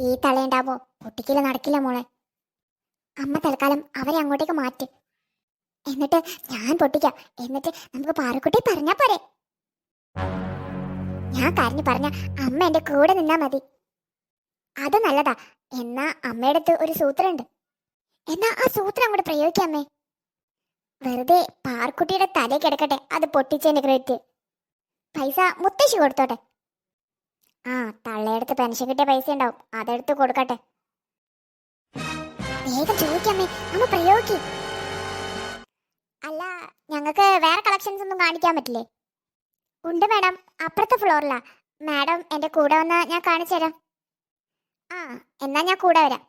ഈ തളയുണ്ടാവുമ്പോ പൊട്ടിക്കില്ല നടക്കില്ല മോളെ. അമ്മ തൽക്കാലം അവരെ അങ്ങോട്ടേക്ക് മാറ്റ്. എന്നിട്ട് ഞാൻ പൊട്ടിക്കാം. എന്നിട്ട് നമുക്ക് പാറക്കുട്ടി പറഞ്ഞാ പോരെ. ഞാൻ കരഞ്ഞു പറഞ്ഞ അമ്മ എന്റെ കൂടെ നിന്നാ മതി. അത് നല്ലതാ. എന്നാ അമ്മയുടെ അടുത്ത് ഒരു സൂത്രമുണ്ട് എന്നാ ആ സൂത്രം അങ്ങോട്ട് പ്രയോഗിക്കാമേ വെറുതെ പാർക്കുട്ടിയുടെ തലേ കിടക്കട്ടെ. അത് പൊട്ടിച്ചതിന്റെ ക്രെഡിറ്റ് പൈസ മുത്തശ്ശി കൊടുത്തോട്ടെ. ആ തള്ളയെടുത്ത് പെൻഷൻ കിട്ടിയ പൈസ ഉണ്ടാവും അതെടുത്ത് കൊടുക്കട്ടെ. വേഗം ചോദിക്കാമേ അമ്മ. അല്ല ഞങ്ങൾക്ക് വേറെ കളക്ഷൻസ് ഒന്നും കാണിക്കാൻ പറ്റില്ലേ? ഉണ്ട് മാഡം അപ്പുറത്തെ ഫ്ലോറിലാ മാഡം എന്റെ കൂടെ വന്നാ ഞാൻ കാണിച്ചു തരാം. ആ എന്നാ ഞാൻ കൂടെ വരാം.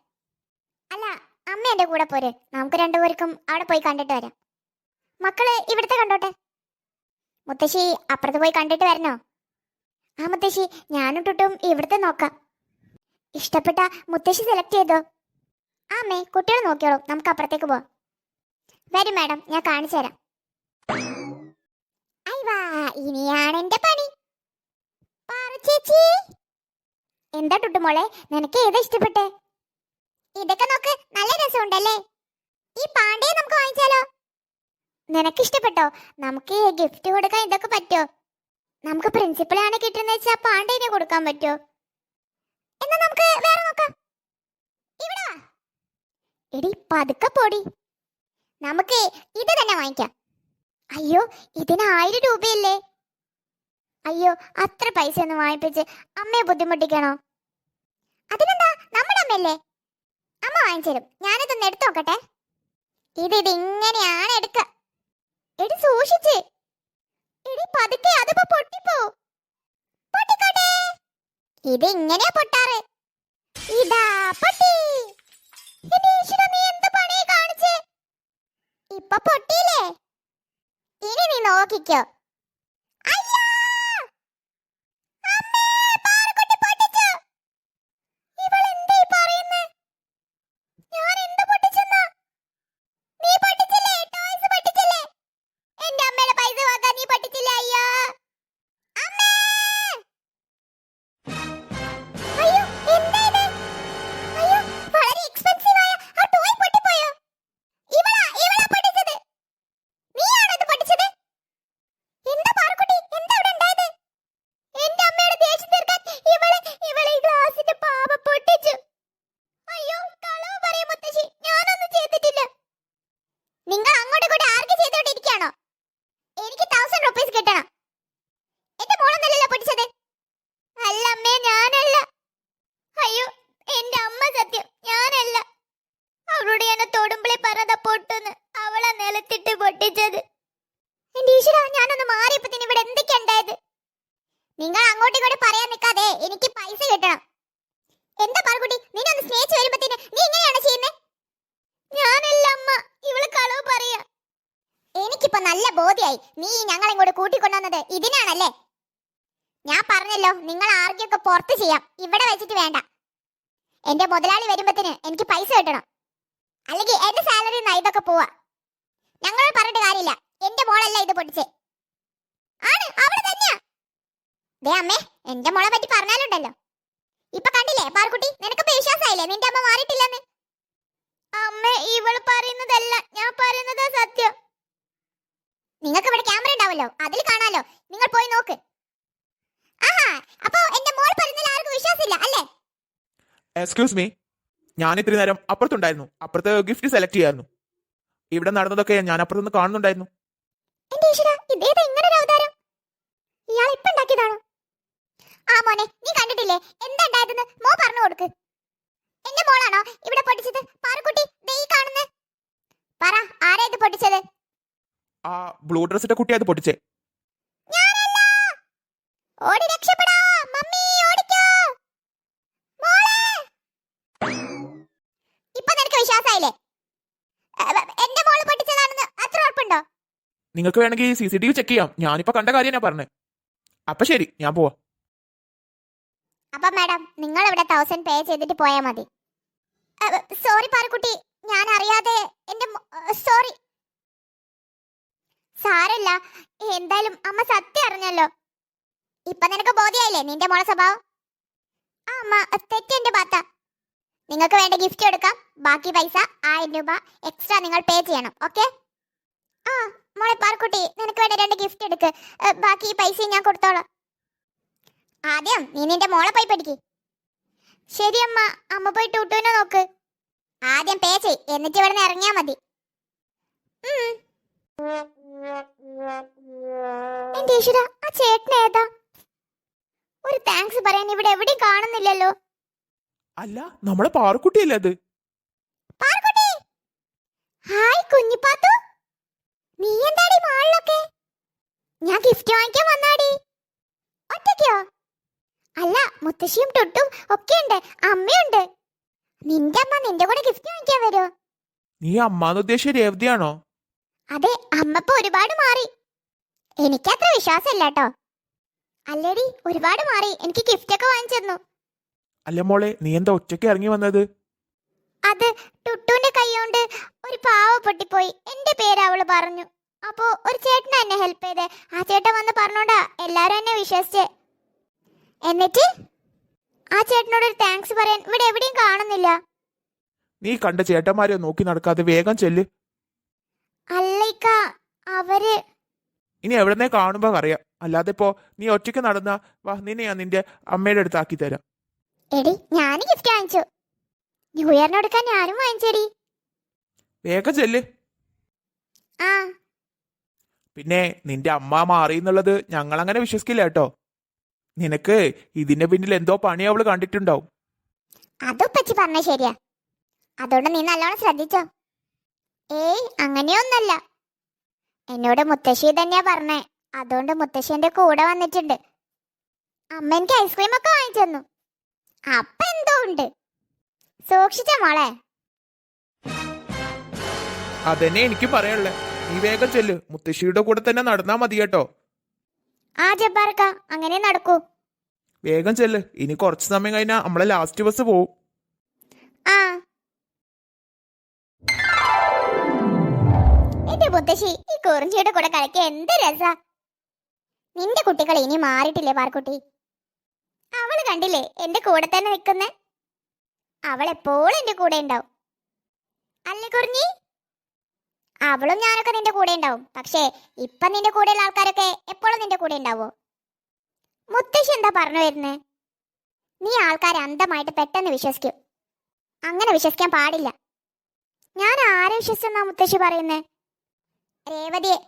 അല്ല അമ്മ എന്റെ കൂടെ പോര്. നമുക്ക് രണ്ടുപേർക്കും അവിടെ പോയി കണ്ടിട്ട് വരാം. മക്കൾ ഇവിടുത്തെ കണ്ടോട്ടെ? മുത്തശ്ശി അപ്പുറത്ത് പോയി കണ്ടിട്ട് വരണോ? ആ മുത്തശ്ശി ഞാനും ടുട്ടും ഇവിടുത്തെ നോക്കാം. ഇഷ്ടപ്പെട്ട മുത്തശ്ശി സെലക്ട് ചെയ്തോ? ആ അമ്മേ കുട്ടികൾ നോക്കിയോളൂ. നമുക്ക് അപ്പുറത്തേക്ക് പോവാം. വരും മാഡം ഞാൻ കാണിച്ചു തരാം. ഇനിയാണ് എന്റെ പണി. ചേച്ചി. എന്താ ടുട്ടുമോളെ നിനക്ക് ഏതാ ഇഷ്ടപ്പെട്ടേ? ഇതൊക്കെ നോക്ക് നല്ല രസമുണ്ടല്ലേ? ഈ പാണ്ഡേ നമുക്ക് വാങ്ങിച്ചാലോ? നിനക്ക് ഇഷ്ടപ്പെട്ടോ? നമുക്ക് ഗിഫ്റ്റ് കൊടുക്കാൻ ഇതൊക്കെ പറ്റോ നമുക്ക് പ്രിൻസിപ്പളാണ് കിട്ടുന്ന വെച്ചാൽ പാണ്ഡേനെ കൊടുക്കാൻ പറ്റുമോ? എന്നാ നമുക്ക് വേറെ നോക്കാം. ഇവിടെ. എടി പതുക്കെ പൊടി. നമുക്ക് ഇത് തന്നെ വാങ്ങിക്കാം. അയ്യോ ഇതിന് ആയിരം രൂപയല്ലേ? അയ്യോ അത്ര പൈസ ഒന്ന് വാങ്ങിപ്പിച്ച് അമ്മയെ ബുദ്ധിമുട്ടിക്കണോ? അതിനെന്താ നമ്മുടെ അമ്മയല്ലേ? അമ്മ വാങ്ങിച്ചരും ഞാനിതൊന്ന് എടുത്തു നോക്കട്ടെ. ഇത് ഇത് ഇങ്ങനെയാണ് എടുക്ക. എടി സൂക്ഷിച്ച്. എടി പതുക്കെ അതിപ്പോ പൊട്ടിപ്പോ. പൊട്ടിക്കോട്ടെ. ഇത് ഇങ്ങനെയാ പൊട്ടാറ്. ഇതാ പൊട്ടി. നീ എന്ത് പണി കാണിച്ചേ? ഇപ്പൊ പൊട്ടിയില്ലേ? ഇനി നീ നോക്കിക്കോ. പറഞ്ഞ പൊട്ടുന്ന്. അവളെ നിലത്തിട്ട് പൊട്ടിച്ചത്. എന്റെ ഈശ്വര ഞാനൊന്ന് മാറിയപ്പോ ഇവിടെ എന്തൊക്കെ ഉണ്ടായത്? നിങ്ങൾ അങ്ങോട്ടും ഇങ്ങോട്ടും പറയാൻ നിൽക്കാതെ എനിക്ക് പൈസ കിട്ടണം. എന്താ പറകുട്ടി നിന്നെ ഒന്ന് സ്നേഹിച്ചു വരുമ്പത്തിന് നീ ഇങ്ങനെയാണ് ചെയ്യുന്നത് ഞാനല്ല അമ്മ ഇവൾ കളവ് പറയാ. എനിക്കിപ്പോ നല്ല ബോധ്യായി നീ ഞങ്ങളെ കൂടെ കൂട്ടിക്കൊണ്ടുവന്നത് ഇതിനാണല്ലേ? ഞാൻ പറഞ്ഞല്ലോ നിങ്ങൾ ആർക്കൊക്കെ പുറത്ത് ചെയ്യാം ഇവിടെ വെച്ചിട്ട് വേണ്ട. എന്റെ മുതലാളി വരുമ്പത്തിന് എനിക്ക് പൈസ കിട്ടണം. അല്ലെങ്കിൽ എന്റെ സാലറി ഇതൊക്കെ പോവാ. ഞങ്ങളോട് പറഞ്ഞിട്ട് കാര്യമില്ല. എന്റെ മോളല്ല ഇത് പൊട്ടിച്ചേ. ആണ് അവിടെ തന്നെയാ. ദേ അമ്മേ എന്റെ മോളെ പറ്റി പറഞ്ഞാലുണ്ടല്ലോ. ഇപ്പൊ കണ്ടില്ലേ പാർക്കുട്ടി നിനക്ക് വിശ്വാസമായില്ലേ നിന്റെ അമ്മ മാറിയിട്ടില്ലെന്ന്. അമ്മ ഇവൾ പറയുന്നതല്ല ഞാൻ പറയുന്നതാ സത്യം. നിങ്ങൾക്ക് ഇവിടെ ക്യാമറ ഉണ്ടാവല്ലോ അതിൽ കാണാലോ. നിങ്ങൾ പോയി നോക്ക്. ആഹാ അപ്പോ എന്റെ മോൾ പറഞ്ഞതിൽ ആർക്കും വിശ്വാസമില്ല അല്ലേ? എക്സ്ക്യൂസ് മീ ഞാൻ ഇത്തിരി നേരം അപ്പുറത്തുണ്ടായിരുന്നു. അപ്പുറത്തെ ഗിഫ്റ്റ് സെലക്ട് ചെയ്യായിരുന്നു. ഇവിടെ നടന്നതൊക്കെ ഞാൻ അപ്പുറത്തുനിന്ന് കാണുന്നുണ്ടായിരുന്നു. ആ മോനെ നീ കണ്ടിട്ടില്ലേ? എന്താ ഉണ്ടായതെന്ന് മോ പറഞ്ഞു കൊടുക്ക്. എന്റെ മോളാണോ ഇവിടെ പൊട്ടിച്ചത്? പാറുക്കുട്ടി ദേ ഈ കാണുന്നത് പറ ആരാ ഇത് പൊട്ടിച്ചത്? ആ ബ്ലൂ ഡ്രസ്സിന്റെ കുട്ടിയാ ഇത് പൊട്ടിച്ചേ. ഞാനല്ല. ഓടി രക്ഷപ്പെടാ മമ്മി ഓടിക്കോ മോളെ എ, എന്റെ മോൾ പൊട്ടിച്ചതാണെന്ന് അത്ര ഉറപ്പുണ്ടോ? നിങ്ങൾക്ക് വേണമെങ്കിൽ C C T V check ചെയ്യാം. ഞാനിപ്പോ കണ്ട കാര്യം ഞാൻ പറഞ്ഞു. അപ്പൊ ശരി ഞാൻ പോവാ. അപ്പൊ മാഡം നിങ്ങൾ ഇവിടെ തൗസൻഡ് പേ ചെയ്തിട്ട് പോയാൽ മതി. സോറി പാറക്കുട്ടി ഞാൻ അറിയാതെ എന്റെ സോറി സാരല്ല എന്തായാലും അമ്മ സത്യം അറിഞ്ഞല്ലോ. ഇപ്പൊ നിനക്ക് ബോധ്യായില്ലേ നിന്റെ മോളെ സ്വഭാവം? ആ അമ്മ തെറ്റെന്റെ ഭാത്ത. നിങ്ങൾക്ക് വേണ്ട ഗിഫ്റ്റ് എടുക്കാം. ബാക്കി പൈസ ആയിരം രൂപ എക്സ്ട്രാ നിങ്ങൾ പേ ചെയ്യണം. ഓക്കെ ആ മോളെ പാർക്കുട്ടി നിനക്ക് വേണ്ട രണ്ട് ഗിഫ്റ്റ് എടുക്ക്. ബാക്കി പൈസ ഞാൻ കൊടുത്തോളാം. ആദ്യം നീ നിന്റെ മോളെ പോയി പഠിക്ക്. ശരി അമ്മ അമ്മ പോയി ടൂട്ടുവിനെ നോക്ക്. ആദ്യം പേ ചെയ് എന്നിട്ട് ഇവിടെ നിന്ന് ഇറങ്ങിയാ മതി. എന്റെ ആ ചേട്ടൻ ഏതാ? ഒരു താങ്ക്സ് പറയാൻ ഇവിടെ എവിടെയും കാണുന്നില്ലല്ലോ. അല്ല നമ്മളെ പാറക്കുട്ടിയല്ലേ അത്? ഹായ് കുഞ്ഞിപ്പാത്തു. നീ എന്താടി മാളിലൊക്കെ? ഞാൻ ഗിഫ്റ്റ് വാങ്ങിക്കാൻ വന്നാടി ഒറ്റയ്ക്കോ? അല്ല മുത്തശ്ശിയും ടുട്ടും ഒക്കെ ഉണ്ട്. അമ്മയുണ്ട്. നിന്റെ അമ്മ നിന്റെ കൂടെ ഗിഫ്റ്റ് വാങ്ങിക്കാൻ വരുമോ നീ അമ്മാന്ന് ഉദ്ദേശിച്ച രേവതിയാണോ? അതെ അമ്മ ഇപ്പൊ ഒരുപാട് മാറി. എനിക്കത്ര വിശ്വാസമില്ല കേട്ടോ അല്ലേടി ഒരുപാട് മാറി. എനിക്ക് ഗിഫ്റ്റ് ഒക്കെ വാങ്ങിച്ചു തന്നു അല്ല മോളെ നീ എന്താ ഒറ്റയ്ക്ക് ഇറങ്ങി വന്നത്? അത് ടുട്ടുവിന്റെ കൈകൊണ്ട് ഒരു പാവ പൊട്ടിപ്പോയി. എന്റെ പേര് അവൾ പറഞ്ഞു. അപ്പോ ഒരു ചേട്ടൻ എന്നെ ഹെൽപ്പ് ചെയ്തേ. ആ ചേട്ടൻ വന്ന് പറഞ്ഞോണ്ടാ എല്ലാരും എന്നെ വിശ്വസിച്ചേ. എന്നിട്ട്? ആ ചേട്ടനോട് ഒരു താങ്ക്സ് പറയാൻ ഇവിടെ എവിടെയും കാണുന്നില്ല. നീ കണ്ട ചേട്ടന്മാരെ നോക്കി നടക്കാതെ വേഗം ചെല്ല്. അല്ലിക്ക അവർ ഇനി എവിടെന്നേ കാണുമ്പോ അറിയാം. അല്ലാതെ ഇപ്പോ നീ ഒറ്റയ്ക്ക് നടന്ന വാ നിന്നെ ഞാൻ നിന്റെ അമ്മയുടെ അടുത്താക്കി തരാം. എടി ഞാൻ ഗിഫ്റ്റ് വാങ്ങിച്ചു. ന്യൂ ഇയറിന് കൊടുക്കാൻ ഞാനും വാങ്ങിച്ചെടി. വേഗം ചെല്ല്. ആ. പിന്നെ നിന്റെ അമ്മ മാറി എന്നുള്ളത് ഞങ്ങൾ അങ്ങനെ വിശ്വസിക്കില്ല കേട്ടോ. നിനക്ക് ഇതിന്റെ പിന്നിൽ എന്തോ പണി അവൾ കണ്ടിട്ടുണ്ടാവും. അതുപ്പച്ചി പറഞ്ഞ ശരിയാ. അതുകൊണ്ട് നീ നല്ലോണം ശ്രദ്ധിച്ചോ. ഏയ് അങ്ങനെയൊന്നല്ല എന്നോട് മുത്തശ്ശി തന്നെയാ പറഞ്ഞേ. അതുകൊണ്ട് മുത്തശ്ശി എന്റെ കൂടെ വന്നിട്ടുണ്ട്. അമ്മ എനിക്ക് ഐസ്ക്രീം ഒക്കെ വാങ്ങിച്ചു തന്നു. അപ്പൊ എന്തോ ഉണ്ട് സൂക്ഷിച്ച മോളെ. അതന്നെ എനിക്ക് പറയാനുള്ളേ. നീ വേഗം ചെല്ല്. മുത്തശ്ശിയുടെ കൂടെ തന്നെ നടന്നാ മതി കേട്ടോ. ആ ജബ്ബാർക്ക അങ്ങനെ നടക്കൂ. വേഗം ചെല്ല്. ഇനി കുറച്ച് സമയം കഴിഞ്ഞാ നമ്മളെ ലാസ്റ്റ് ബസ് പോവും. ആ. എന്റെ മുത്തശ്ശി ഈ കുറിഞ്ചിയുടെ കൂടെ കളിക്കാൻ എന്ത് രസാ? നിന്റെ കുട്ടികൾ ഇനി മാറിയിട്ടില്ലേ പാർക്കുട്ടി? അവൾ കണ്ടില്ലേ എന്റെ കൂടെ തന്നെ നിൽക്കുന്ന അവൾ എപ്പോഴും എന്റെ കൂടെ ഉണ്ടാവും. അല്ലേ കുറഞ്ഞി അവളും ഞാനൊക്കെ നിന്റെ കൂടെ ഉണ്ടാവും. പക്ഷേ ഇപ്പൊ നിന്റെ കൂടെയുള്ള ആൾക്കാരൊക്കെ എപ്പോഴും നിന്റെ കൂടെ ഉണ്ടാവോ മുത്തശ്ശി എന്താ പറഞ്ഞു വരുന്നേ? നീ ആൾക്കാരെ അന്ധമായിട്ട് പെട്ടെന്ന് വിശ്വസിക്കും. അങ്ങനെ വിശ്വസിക്കാൻ പാടില്ല. ഞാൻ ആരെ വിശ്വസിച്ചെന്നാ മുത്തശ്ശി പറയുന്നേ? രേവതിയെ.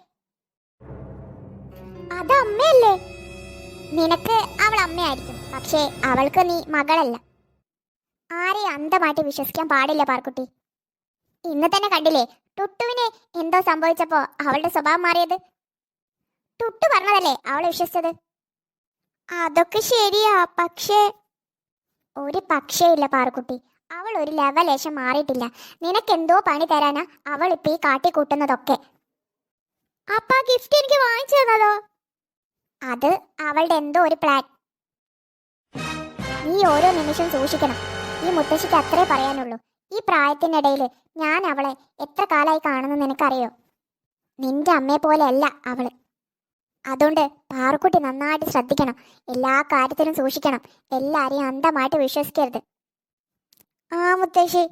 അത് അമ്മയല്ലേ? നിനക്ക് അവൾ അമ്മയായിരിക്കും. പക്ഷേ അവൾക്ക് നീ മകളല്ല. ആരെയും അന്ധമായിട്ട് വിശ്വസിക്കാൻ പാടില്ല പാർക്കുട്ടി. ഇന്ന് തന്നെ കണ്ടില്ലേ ടുട്ടുവിന് എന്തോ സംഭവിച്ചപ്പോ അവളുടെ സ്വഭാവം മാറിയത്? ടുട്ടു പറഞ്ഞതല്ലേ അവൾ വിശ്വസിച്ചത്? അതൊക്കെ ശരിയാ പക്ഷേ ഒരു പക്ഷേയില്ല പാർക്കുട്ടി. അവൾ ഒരു ലെവലേശം മാറിയിട്ടില്ല. നിനക്കെന്തോ പണി തരാനാ അവൾ ഇപ്പൊ ഈ കാട്ടിക്കൂട്ടുന്നതൊക്കെ. അപ്പ ഗിഫ്റ്റ് എനിക്ക് വാങ്ങിച്ചു തന്നതോ? അത് അവളുടെ എന്തോ ഒരു പ്ലാൻ നീ ഓരോ നിമിഷം സൂക്ഷിക്കണം. ഈ മുത്തശ്ശിക്ക് അത്രേ പറയാനുള്ളൂ. ഈ പ്രായത്തിനിടയിൽ ഞാൻ അവളെ എത്ര കാലമായി കാണുന്നു നിനക്കറിയോ? നിന്റെ അമ്മയെ പോലെയല്ല അവൾ. അതുകൊണ്ട് പാറുക്കുട്ടി നന്നായിട്ട് ശ്രദ്ധിക്കണം. എല്ലാ കാര്യത്തിലും സൂക്ഷിക്കണം. എല്ലാരെയും അന്ധമായിട്ട് വിശ്വസിക്കരുത്. ആ മുത്തശ്ശി.